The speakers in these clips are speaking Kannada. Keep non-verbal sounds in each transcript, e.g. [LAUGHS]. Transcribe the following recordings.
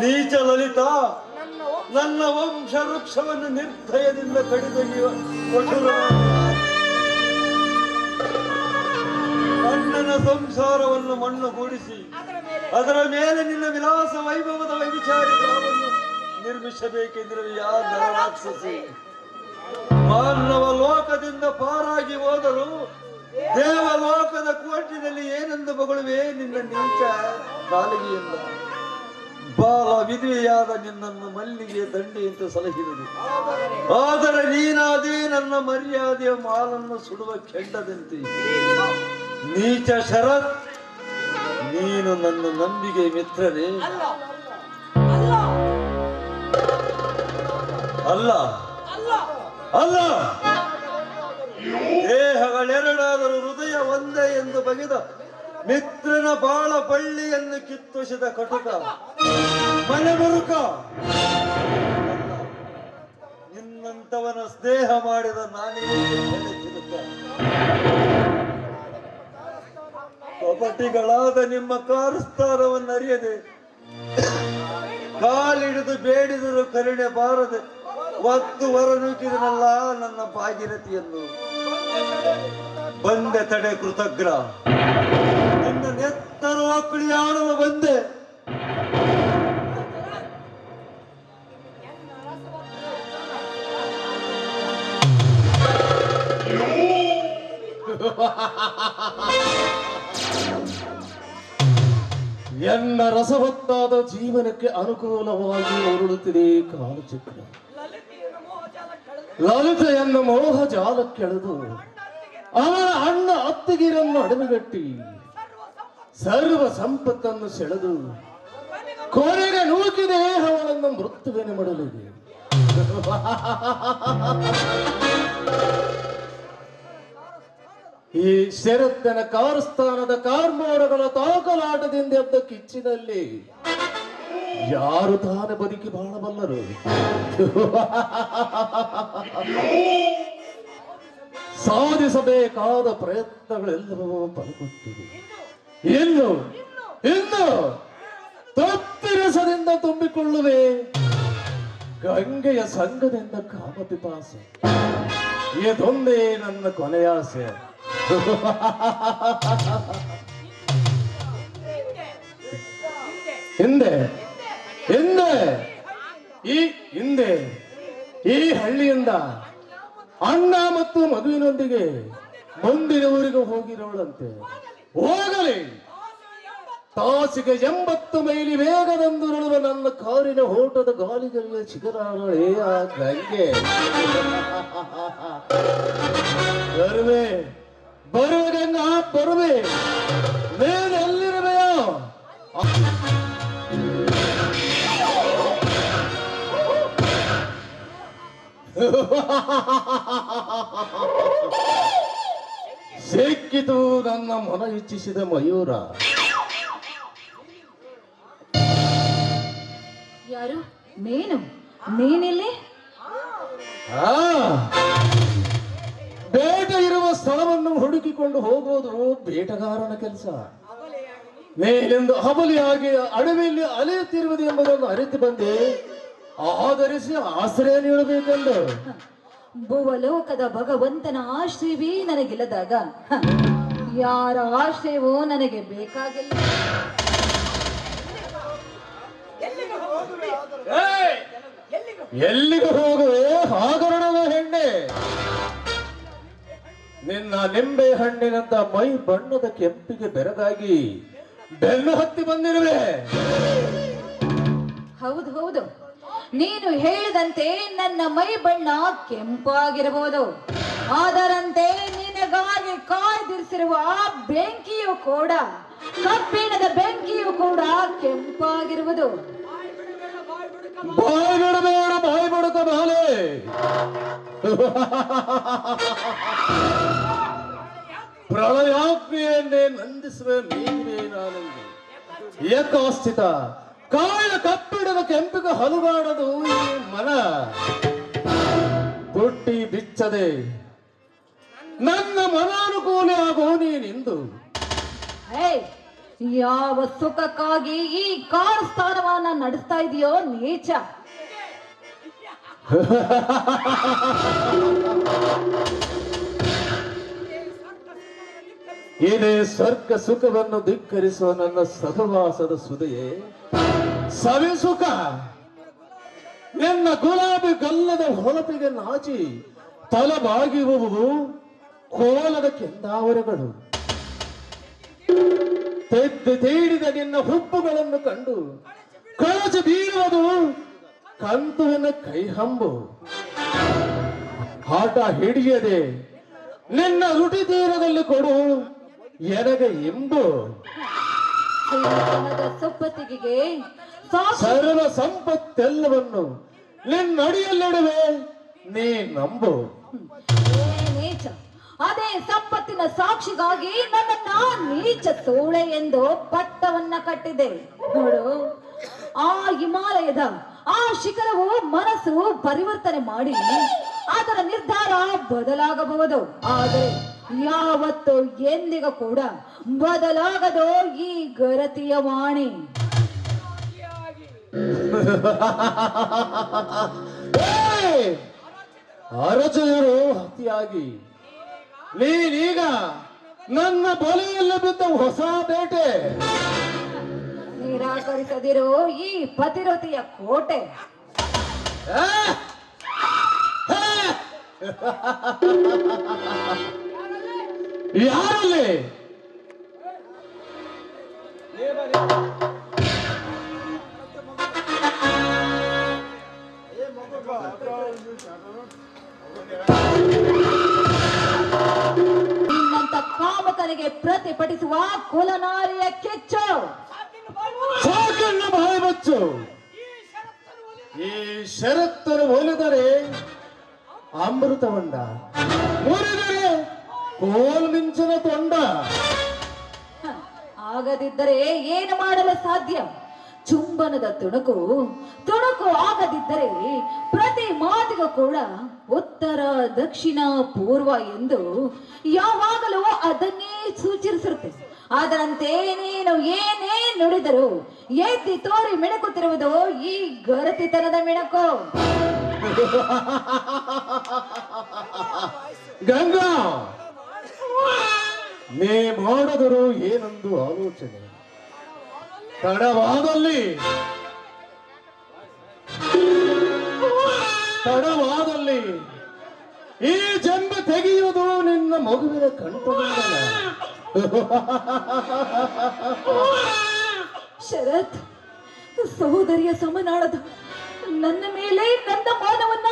ನೀಚ ಲಲಿತ. ನನ್ನ ವಂಶ ವೃಕ್ಷವನ್ನು ನಿರ್ಭಯದಿಂದ ಕಡಿದೊಯ್ಯುವ ಕಠೋರ ಅಣ್ಣನ ಸಂಸಾರವನ್ನು ಮಣ್ಣುಗೂಡಿಸಿ ಅದರ ಮೇಲೆ ಅದರ ಮೇಲೆ ನಿನ್ನ ವಿಲಾಸ ವೈಭವದ ವೈವಿಚಾರಿ ನಿರ್ಮಿಸಬೇಕೆಂದ್ರೆ ಯಾ ರಾಕ್ಷಸಿ? ಮಾನವ ಲೋಕದಿಂದ ಪಾರಾಗಿ ಹೋದರು ದೇವಲೋಕದ ಕೋಟಿನಲ್ಲಿ ಏನೆಂದು ಬಗಳುವೆ ನಿನ್ನ ನೀಚ ನಾಲಿಗೆಯಿಂದ ಬಾಲ ವಿಧಿಯಾದ ನಿನ್ನನ್ನು ಮಲ್ಲಿಗೆ ದಂಡಿ ಅಂತ ಸಲಹಿದರು ಆದರೆ ನೀನಾದೇ ನನ್ನ ಮರ್ಯಾದೆಯ ಮಾಲನ್ನು ಸುಡುವ ಕೆಂಡದಂತೆ. ನೀಚ ಶರತ್, ನೀನು ನನ್ನ ನಂಬಿಕೆ ಮಿತ್ರನೇ ಅಲ್ಲ. ಅಲ್ಲ. ದೇಹಗಳೆರಡಾದರೂ ಹೃದಯ ಒಂದೇ ಎಂದು ಬಗೆದ ಮಿತ್ರನ ಬಾಳ ಬಳ್ಳಿಯನ್ನು ಕಿತ್ತುಸಿದ ಕಟುಕ. ಮನೆ ಬರುಕ. ನಿನ್ನಂತವನ ಸ್ನೇಹ ಮಾಡಿದ ನಾನೇ ಕಪಟಿಗಳಾದ ನಿಮ್ಮ ಕಾರುಸ್ಥಾನವನ್ನು ಅರಿಯದೆ, ಕಾಲಿಡಿದು ಬೇಡಿದರು ಕರುಣೆ ಬಾರದೆ, ಒತ್ತು ಹೊರ ನೂಕಿದನಲ್ಲ ನನ್ನ ಎಂದು ಬಂದೆ ತಡೆ ಕೃತಜ್ಞ. ನಿನ್ನ ನೆತ್ತರು ಮಕ್ಕಳು ಆಡುವ ಬಂದೆ. ಎನ್ನ ರಸವತ್ತಾದ ಜೀವನಕ್ಕೆ ಅನುಕೂಲವಾಗಿ ಉರುಳುತ್ತಿದೆ ಕಾಲಚಕ್ರ ಎನ್ನ ಮೋಹ ಜಾಲಕ್ಕೆಳೆದು ಅವನ ಅಣ್ಣ ಅತ್ತಿಗಿರನ್ನು ಅಡವಿಗಟ್ಟಿ ಸರ್ವ ಸಂಪತ್ತನ್ನು ಸೆಳೆದು ಕೊನೆಗೆ ನೂಕಿ ನೂಕಿದೆ ಅವಳನ್ನು ಮೃತ್ಯುವೆನೆ ಮಡಲಿಗೆ ಈ ಶರತ್ತನ ಕಾರ್ಸ್ಥಾನದ ಕಾರ್ಮೋಡಗಳ ತಾಕಲಾಟದಿಂದ ಎದ್ದ ಕಿಚ್ಚಿನಲ್ಲಿ ಯಾರು ತಾನೆ ಬದುಕಿ ಬಾಳಬಲ್ಲರು ಸಾಧಿಸಬೇಕಾದ ಪ್ರಯತ್ನಗಳೆಲ್ಲವೂ ಫಲಕೊಟ್ಟಿವೆ ಇನ್ನು ಇನ್ನು ತಪ್ಪಿರಸದಿಂದ ತುಂಬಿಕೊಳ್ಳುವೆ. ಗಂಗೆಯ ಸಂಘದಿಂದ ಕಾಮಪಿಪಾಸೆ. ಇದೊಂದೇ ನನ್ನ ಕೊನೆಯಾಸೆ ಹಿಂದೆ. ಹಿಂದೆ. ಈ ಹಿಂದೆ. ಈ ಹಳ್ಳಿಯಿಂದ ಅಣ್ಣ ಮತ್ತು ಮಗುವಿನೊಂದಿಗೆ ಮುಂದಿನ ಹೋಗಿರೋಳಂತೆ. ಹೋಗಲಿ. ತಾಸಿಗೆ ಎಂಬತ್ತು ಮೈಲಿ ವೇಗದಂದುರುಳುವ ನನ್ನ ಕಾರಿನ ಓಟದ ಗಾಲಿಗಳಿಗೆ ಚಿಗರಾಳೇ ಆ ಗಂಗೆ. [LAUGHS] ಬರುವೆ ಗಂಗಾ ಬರುವೆ ಮೇಲೆ ಎಲ್ಲಿರುವೆಯೋ ಸಿಕ್ಕಿತು ನನ್ನ ಮನ ಇಚ್ಛಿಸಿದ ಮಯೂರ. ಯಾರು? ಮೇನು? ಮೇನೆಲ್ಲಿ? ಆ ಬೇಟೆ ಇರುವ ಸ್ಥಳವನ್ನು ಹುಡುಕಿಕೊಂಡು ಹೋಗೋದು ಬೇಟಗಾರನ ಕೆಲಸ. ಮೇಲೆಂದು ಹಬಲಿಯಾಗಿ ಅಡವಿಯಲ್ಲಿ ಅಲೆಯುತ್ತಿರುವುದು ಎಂಬುದನ್ನು ಅರಿತು ಬಂದು. ಆಧರಿಸಿ ಆಶ್ರಯ ನೀಡಬೇಕೆಂದು ಭುವಲೋಕದ ಭಗವಂತನ ಆಶ್ರಯವೇ ನನಗಿಲ್ಲದಾಗ. ಯಾರ ಆಶ್ರಯವೋ ನನಗೆ ಬೇಕಾಗಿಲ್ಲ. ಹೋಗುವೆ ಎಲ್ಲಿಗೆ ಹೋಗುವೆ? ಹಾಗರಣದ ಹೆಣ್ಣೆ. ನಿನ್ನ ನಿಂಬೆ ಹಣ್ಣಿನಂತ ಮೈ ಬಣ್ಣದ ಕೆಂಪಿಗೆ ಬೆರಗಾಗಿ ಬೆನ್ನು ಹತ್ತಿ ಬಂದಿರುವೆ. ಹೌದು ಹೌದು. ನೀನು ಹೇಳಿದಂತೆ ನನ್ನ ಮೈ ಬಣ್ಣ ಕೆಂಪಾಗಿರಬಹುದು. ಅದರಂತೆ ನಿನಗಾಗಿ ಕಾಯ್ದಿರಿಸಿರುವ ಆ ಬೆಂಕಿಯು ಕೂಡ ಕಬ್ಬಿಣದ ಬೆಂಕಿಯು ಕೂಡ ಕೆಂಪಾಗಿರುವುದು. ಬಾಯಿ ಬಿಡಬೇಡ ಬಾಯಿ ಬಿಡುಕ ಬಾಲೆ ಪ್ರಳಯಾಗ್ನಿಯನ್ನೇ ನಂದಿಸುವ ನೀವೇ ನಾನೆಂದು. ಏಕಾಸ್ಥಿತ ಕಾಯ ಕಪ್ಪಿಡದ ಕೆಂಪಿಗೆ ಹಲುಗಾಡದು ಮನ. ಬುಟ್ಟಿ ಬಿಚ್ಚದೆ, ನನ್ನ ಮನಾನುಕೂಲ ಆಗೋ ನೀನಿಂದು. ಯಾವ ಸುಖಕ್ಕಾಗಿ ಈ ಕಾರ್ ಸ್ಥಾನವನ್ನ ನಡೆಸ್ತಾ ಇದೆಯೋ ನೀಚ. [LAUGHS] ಇದೇ ಸ್ವರ್ಗ ಸುಖವನ್ನು ಧಿಕ್ಕರಿಸುವ ನನ್ನ ಸಹವಾಸದ ಸುದೆಯೇ? ಸವಿ ಸುಖ! ನಿನ್ನ ಗುಲಾಬಿ ಗಲ್ಲದ ಹೊಳಪಿಗೆ ನಾಚಿ ತಲಬಾಗಿರುವುದು ಕೋಲದ ಕೆಂದಾವರಗಳು. ತೇಡಿದ ನಿನ್ನ ಹುಬ್ಬುಗಳನ್ನು ಕಂಡು ಕಳಚ ಬೀಳುವುದು ಕಂತುವಿನ ಕೈಹಂಬು ಆಟ ಹಿಡಿಯದೆ ನಿನ್ನ ರುಟಿ ತೀರದಲ್ಲಿ ಕೊಡು. ಎನಗೆ ಎಂಬು ಸಂಪತ್ತಿಗೆ ಸರಳ ಸಂಪತ್ತೆಲ್ಲವನ್ನು ನಿನ್ನಡಿಯಲ್ಲಿಡುವೆ ನೀ ನಂಬು. ನೀಚ ಅದೇ ಸಂಪತ್ತಿನ ಸಾಕ್ಷಿಗಾಗಿ ನನ್ನನ್ನ ನೀಚ ಸೋಳೆ ಎಂದು ಪಟ್ಟವನ್ನ ಕಟ್ಟಿದೆ. ನೋಡು ಆ ಹಿಮಾಲಯದ ಆ ಶಿಖರವು ಮನಸ್ಸು ಪರಿವರ್ತನೆ ಮಾಡಿ ಅದರ ನಿರ್ಧಾರ ಬದಲಾಗಬಹುದು. ಆದರೆ ಯಾವತ್ತು ಎಂದಿಗ ಕೂಡ ಬದಲಾಗದು ಈ ಗರತಿಯ ವಾಣಿ. ಅರಚನರು ಅತಿಯಾಗಿ. ನೀನೀಗ ನನ್ನ ಬಲೆಯಲ್ಲಿ ಬಿದ್ದ ಹೊಸ ಬೇಟೆ. ನಿರಾಕರಿಸದಿರೋ ಈ ಪತಿರತಿಯ ಕೋಟೆ! ಯಾರಲ್ಲಿ? ನಿನ್ನಂತ ಕಾಮಕನಿಗೆ ಪ್ರತಿಭಟಿಸುವ ಕುಲನಾರಿಯ ಕೆಚ್ಚು ಬಾಯಿ ಈ ಈ ಷರತ್ತನ್ನು ಅಮೃತ ಹೊಂಡ. ಹೋಲಿದರೆ ಕೋಲ್ ಮಿಂಚನ ತೊಂಡ. ಆಗದಿದ್ದರೆ ಏನು ಮಾಡಲು ಸಾಧ್ಯ? ಚುಂಬನದ ತುಣುಕು ತುಣುಕು ಆಗದಿದ್ದರೆ ಪ್ರತಿ ಮಾತಿಗೂ ಕೂಡ ಉತ್ತರ, ದಕ್ಷಿಣ, ಪೂರ್ವ ಎಂದು ಯಾವಾಗಲೂ ಅದನ್ನೇ ಸೂಚಿಸಿರುತ್ತೆ. ಅದರಂತೆ ನೀನು ಏನೇ ನುಡಿದರು ಎತ್ತಿ ತೋರಿ ಮಿಣುಕುತ್ತಿರುವುದು ಈ ಗರತಿತನದ ಮಿಣಕು. ಗಂಗಾ! ನೀ ಮಾಡಿದರು ಏನೊಂದು ಆಲೋಚನೆ? ತಡವಾದಲ್ಲಿ. ತಡವಾದಲ್ಲಿ. ಈ ಜನ್ಮ ತೆಗೆಯುವುದು ನಿನ್ನ ಮಗುವಿನ ಕಂಠದಿಂದ ಶರತ್ ಸಹೋದರಿಯ ಸಮನಾಳದ ನನ್ನ ಮೇಲೆ ನನ್ನ ಮಾನವನ್ನ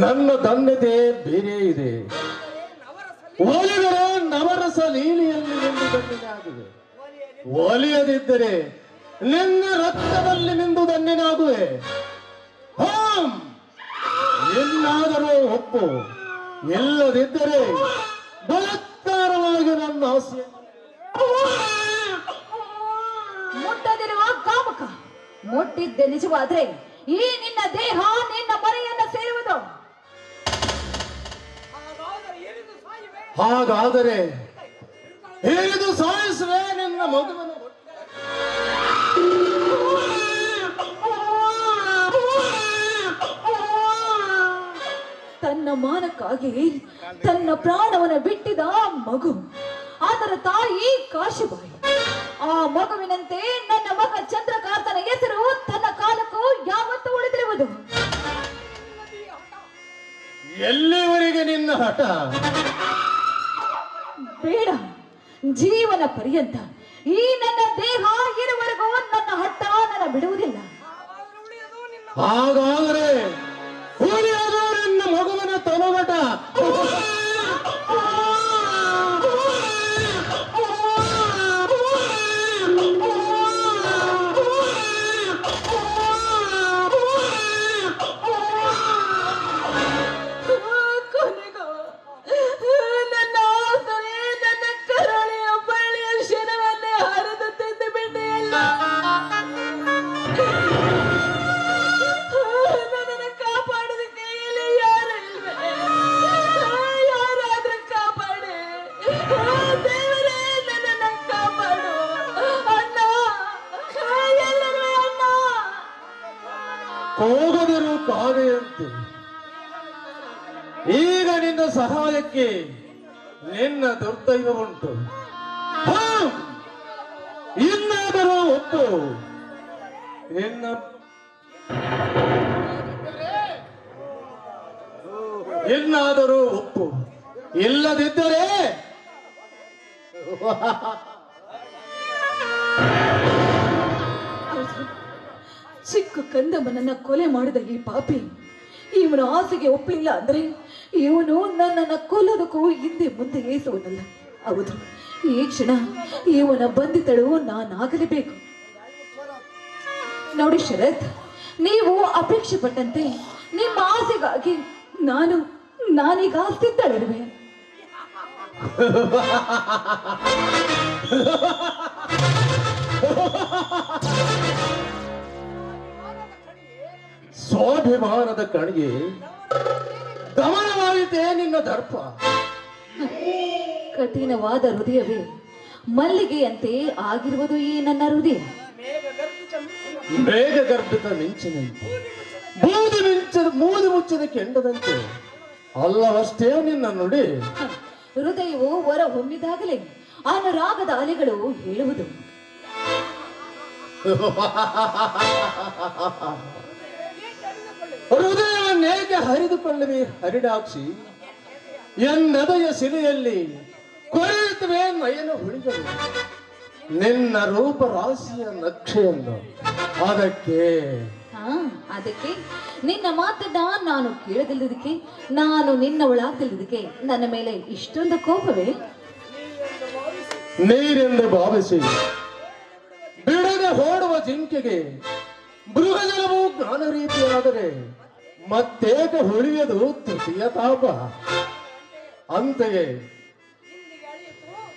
ನನ್ನ ಧನ್ಯತೆ ಬೇರೆ ಇದೆ. ಒಲಿದರೆ ನವರಸ ಲೀಲೆಯಲ್ಲಿ ನಿಂದು ಧನ್ಯನಾಗುವೆ ಒಲಿಯದಿದ್ದರೆ ನಿನ್ನ ರಕ್ತದಲ್ಲಿ ನಿಂದು ಧನ್ಯನಾಗುವೆ ಹಾಂ ಎಲ್ಲಾದರೂ ಒಪ್ಪು. ಎಲ್ಲದಿದ್ದರೆ ಬಲತ್ಕಾರವಾಗಿ ನನ್ನ ಆಸೆ. ಮುಟ್ಟದಿರುವ ಕಾಮಕ, ಮುಟ್ಟಿದ್ದೆ ನಿಜವಾದ್ರೆ ಈ ನಿನ್ನ ದೇಹ ನಿನ್ನ ಮನೆಯನ್ನ ಹಾಗಾದರೆ ಹೇಳಿದು ಸಾಯಿಸುವೆ ನಿನ್ನ ಮಗುವನ್ನು ತನ್ನ ಮಾನಕ್ಕಾಗಿ ತನ್ನ ಪ್ರಾಣವನ್ನು ಬಿಟ್ಟಿದ ಮಗು. ಅದರ ತಾಯಿ ಕಾಶಿಬಾಯಿ. ಆ ಮಗುವಿನಂತೆ ನನ್ನ ಮಗ ಚಂದ್ರಕಾಂತನ ಹೆಸರು ತನ್ನ ಕಾಲಕ್ಕೂ ಯಾವತ್ತೂ ಉಳಿದಿರುವುದು. ಎಲ್ಲಿವರೆಗೆ ನಿನ್ನ ಹಠ? ಜೀವನ ಪರ್ಯಂತ ಈ ನನ್ನ ದೇಹ ನಿನ್ನ ಇನ್ನಾದರೂ ಒಪ್ಪು. ಇಲ್ಲದಿದ್ದರೆ. ಚಿಕ್ಕ ಕಂದಮ್ಮನನ್ನ ಕೊಲೆ ಮಾಡಿದ ಈ ಪಾಪಿ, ಇವನ ಆಸೆಗೆ ಒಪ್ಪಲಿಲ್ಲ ಅಂದ್ರೆ ಇವನು ನನ್ನನ್ನ ಕೊಲ್ಲೋದಕ್ಕೂ ಹಿಂದೆ ಮುಂದೆ ಏಸುವನಲ್ಲ. ಹೌದು, ಈ ಕ್ಷಣ ಇವನ ಬಂಧಿತಳು ನಾನಾಗಲೇಬೇಕು. ನೋಡಿ ಶರತ್ ನೀವು ಅಪೇಕ್ಷೆ ಪಟ್ಟಂತೆ ನಿಮ್ಮ ಆಸೆಗಾಗಿ ನಾನು ನಾನೀಗ ಸಿದ್ಧಳಿರುವೆ ಸ್ವಾಭಿಮಾನದ ಕಣಿಗೆ ಗಮನವಾಗಿದೆ ನಿನ್ನ ದರ್ಪ. ಕಠಿಣವಾದ ಹೃದಯವೇ ಮಲ್ಲಿಗೆಯಂತೆ ಆಗಿರುವುದು ಈ ನನ್ನ ಹೃದಯ. ಬೇಗ ಗರ್ಭಿತ ಮಿಂಚಿನಂತೆ. ಬೂದಿ ಮಿಂಚದ ಮೂದಿ ಮುಚ್ಚದ ಕೆಂಡದಂತೆ. ಅಲ್ಲವಷ್ಟೇ ನಿನ್ನ ನುಡಿ. ಹೃದಯವು ಹೊರ ಹೊಮ್ಮಿದಾಗಲೇ ಅನುರಾಗದ ಅಲೆಗಳು ಹೇಳುವುದು. ಹೃದಯವನ್ನೇಕೆ ಹರಿದುಕೊಳ್ಳುವೆ ಹರಿಡಾಕ್ಷಿ? ಎನ್ನದಯ ಸಿಲೆಯಲ್ಲಿ ಕೊರೆಯುತ್ತವೆ ನಯನ ಹುಳಿಗಳು. ನಿನ್ನ ರೂಪ ರಾಶಿಯ ನಕ್ಷೆಯನ್ನು. ಅದಕ್ಕೆ? ಹಾ ಅದಕ್ಕೆ? ನಿನ್ನ ಮಾತನ್ನ ನಾನು ಕೇಳದಿಲ್ಲದಕ್ಕೆ ನಾನು ನಿನ್ನವಳಾಗ್ತಿಲ್ಲದಕ್ಕೆ ನನ್ನ ಮೇಲೆ ಇಷ್ಟೊಂದು ಕೋಪವೇ? ನೀರೆಂದು ಭಾವಿಸಿ ಬಿಡದೆ ಓಡುವ ಜಿಂಕೆಗೆ ಬೃಹಜಲವು ಜ್ಞಾನ ರೀತಿಯಾದರೆ ಮತ್ತೇಕ ಉಳಿಯದು ತೃತೀಯ ತಾಪ. ಅಂತೆಯೇ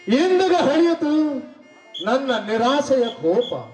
ಇಂದಿಗೆ ಹಳಿಯಿತು ನನ್ನ ನಿರಾಶೆಯ ಕೋಪ ಿ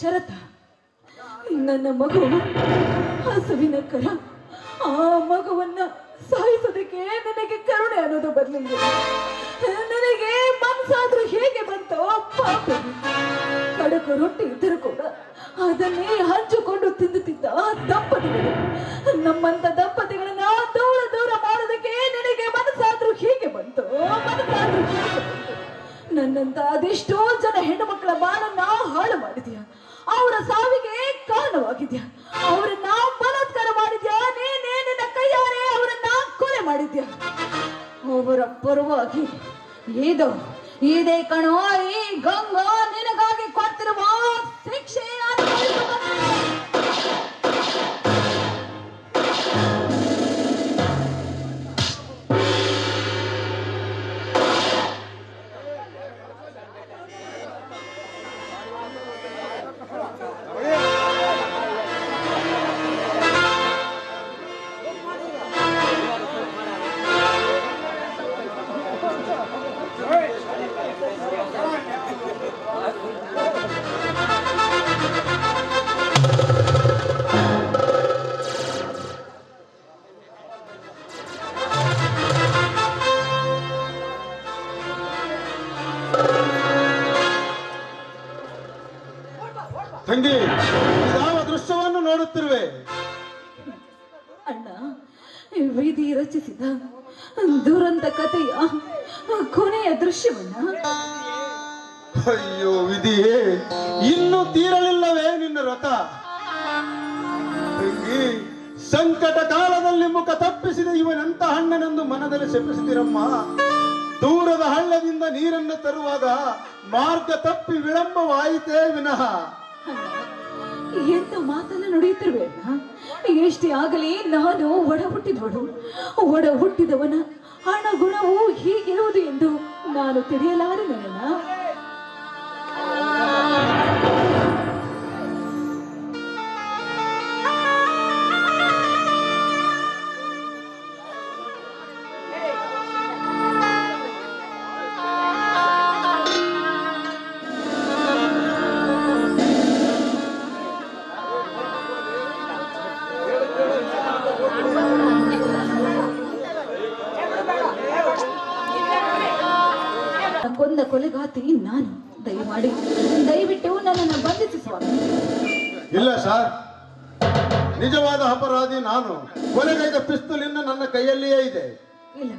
ಶರತ, ನನ್ನ ಮಗು ಹಸುವಿನ ಕರ. ಆ ಮಗುವನ್ನ ಸಾಯಿಸೋದಕ್ಕೆ ನನಗೆ ಕರುಣೆ ಅನ್ನೋದು ಬರಲಿಲ್ಲ. ನನಗೆ ಮನ್ಸಾದ್ರೂ ಹೇಗೆ ಬಂತೋ ಪಾಪ. ಕಡಕು ರೊಟ್ಟಿ ಇದ್ದರೂ ಅದನ್ನೇ ಹಂಚಿಕೊಂಡು ತಿಂದುತ್ತಿದ್ದ ದಂಪತಿಗಳು. ನಮ್ಮಂತ ದಂಪತಿಗಳನ್ನ ದೂರ ದೂರ ಮಾಡೋದಕ್ಕೆ ನನಗೆ ಮನಸ್ಸಾದ್ರೂ ಹೇಗೆ ಬಂತು? ಮನಸ್ಸಾದ್ರೂ ನನ್ನಂತ ಅದೆಷ್ಟೋ ಜನ ಹೆಣ್ಣು ಮಕ್ಕಳ ಬಾಳನ್ನ ಹಾಳು ಮಾಡಿದ್ಯಾ? ಅವರ ಸಾವಿಗೆ ಕಾರಣವಾಗಿದ್ಯಾ? ಅವರನ್ನ ಬಲಾತ್ಕಾರ ಮಾಡಿದ್ಯಾ? ನೀನೇ ನಿನ್ನ ಕೈಯಾರೆ ಅವರನ್ನ ಕೊಲೆ ಮಾಡಿದ್ಯಾ? ಅವರ ಪರವಾಗಿ ಇದು, ಇದೇ ಕಣೋ, ಈ ಗಂಗಾ ನಿನಗಾಗಿ ಕೊಟ್ಟಿರುವ ಸಂಕಟ ಕಾಲದಲ್ಲಿ ಮುಖ ತಪ್ಪಿಸಿದ ಇವನಂತ ಹಣ್ಣನೆಂದು ಮನದಲ್ಲಿ ಶಪಿಸಿದಿರಮ್ಮ. ದೂರದ ಹಳ್ಳದಿಂದ ನೀರನ್ನು ತರುವಾಗ ಮಾರ್ಗ ತಪ್ಪಿ ವಿಳಂಬವಾಯಿತೇ ವಿನಃ. ಎಂತ ಮಾತನ್ನ ನುಡಿಯುತ್ತಿರುವೆ ಎಷ್ಟೇ ಆಗಲಿ ನಾನು ಒಡ ಹುಟ್ಟಿದವಳು. ಒಡ ಹುಟ್ಟಿದವನ ಹಣ ಗುಣವು ಹೀಗಿರುವುದು ಎಂದು ನಾನು ತಿಳಿಯಲಾರೆ ಕೊಂದ ದಯಮಾಡಿ ದಯವಿಟ್ಟು ನನ್ನನ್ನು ಬಂಧಿಸಿ ಸ್ವಾಮಿ. ಇಲ್ಲ ಸರ್. ನಿಜವಾದ ಅಪರಾಧಿ ನಾನು. ಕೊಲೆಗೈದ ಪಿಸ್ತೂಲ್ ಇನ್ನು ನನ್ನ ಕೈಯಲ್ಲಿಯೇ ಇದೆ. ಇಲ್ಲ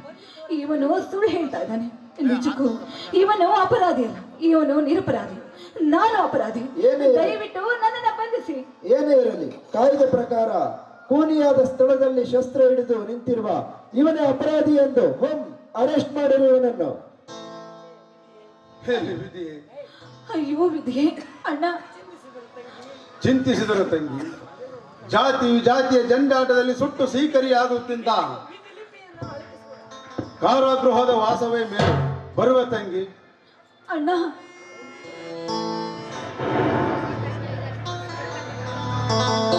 ಇವನು ಸುಳ್ಳು ಹೇಳ್ತಾ ಇದ್ದಾನೆ. ನಿಜಕ್ಕೂ ಇವನು ಅಪರಾಧಿ ಅಲ್ಲ. ಇವನು ನಿರಪರಾಧಿ. ನಾನು ಅಪರಾಧಿ. ಏನೇ? ದಯವಿಟ್ಟು ನನ್ನನ್ನು ಬಂಧಿಸಿ. ಏನೇ ಇರಲಿ ಕಾಯ್ದೆ ಪ್ರಕಾರ ಕೂನಿಯಾದ ಸ್ಥಳದಲ್ಲಿ ಶಸ್ತ್ರ ಹಿಡಿದು ನಿಂತಿರುವ ಇವನೇ ಅಪರಾಧಿ ಎಂದು ಹೋಮ್ ಅರೆಸ್ಟ್ ಮಾಡಿರು ಇವನನ್ನು ಅಯ್ಯೋ ಅಣ್ಣ. ಚಿಂತಿಸಿದರು ತಂಗಿ. ಜಾತಿ ಜಾತಿಯ ಜಂಡಾಟದಲ್ಲಿ ಸುಟ್ಟು ಸೀಕರಿಯಾಗುತ್ತಿದ್ದ ಕಾರಾಗೃಹದ ವಾಸವೇ ಮೇಲೆ. ಬರುವ ತಂಗಿ. ಅಣ್ಣ. Oh.